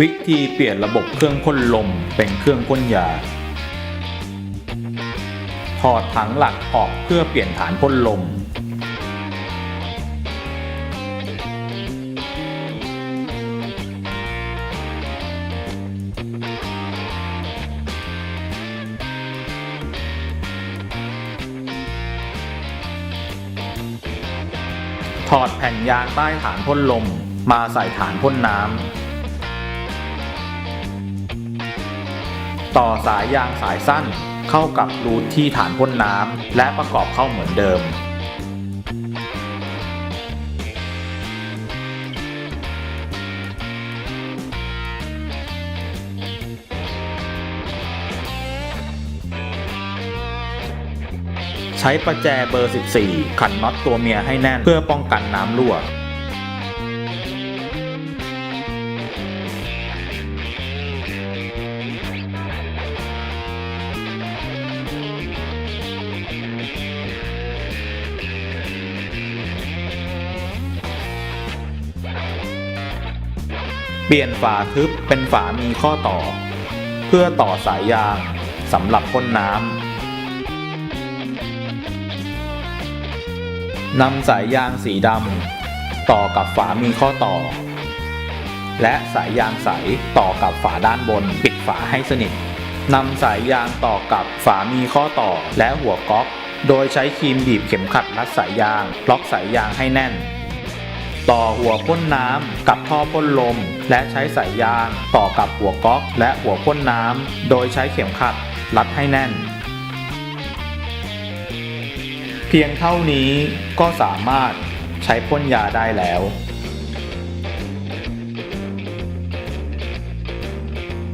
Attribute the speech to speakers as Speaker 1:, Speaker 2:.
Speaker 1: วิธีเปลี่ยนระบบเครื่องพ่นลมเป็นเครื่องพ่นยา ถอดถังหลักออกเพื่อเปลี่ยนฐานพ่นลม ถอดแผ่นยางใต้ฐานพ่นลมมาใส่ฐานพ่นน้ำ ต่อสายยางสายสั้นเข้ากับรูที่ฐานพ่นน้ำและประกอบเข้าเหมือนเดิม ใช้ประแจเบอร์ 14 ขันน็อตตัวเมียให้แน่นเพื่อป้องกันน้ำรั่ว เปลี่ยนฝาทึบเป็นฝามีข้อต่อ เพื่อต่อสายยางสำหรับพ่นน้ำนำสายยางสีดำต่อกับฝามีข้อต่อ และสายยางใสต่อกับฝาด้านบนปิดฝาให้สนิทนำสายยางต่อกับฝามีข้อต่อและหัวก๊อก โดยใช้ครีมบีบเข็มขัดรัดสายยาง ล็อกสายยางให้แน่น ต่อหัวพ่นน้ำกับท่อพ่นลม และใช้สายยางต่อกับหัวก๊อกและหัวพ่นน้ำโดยใช้เข็มขัดรัดให้แน่น เพียงเท่านี้ก็สามารถใช้พ่นยาได้แล้ว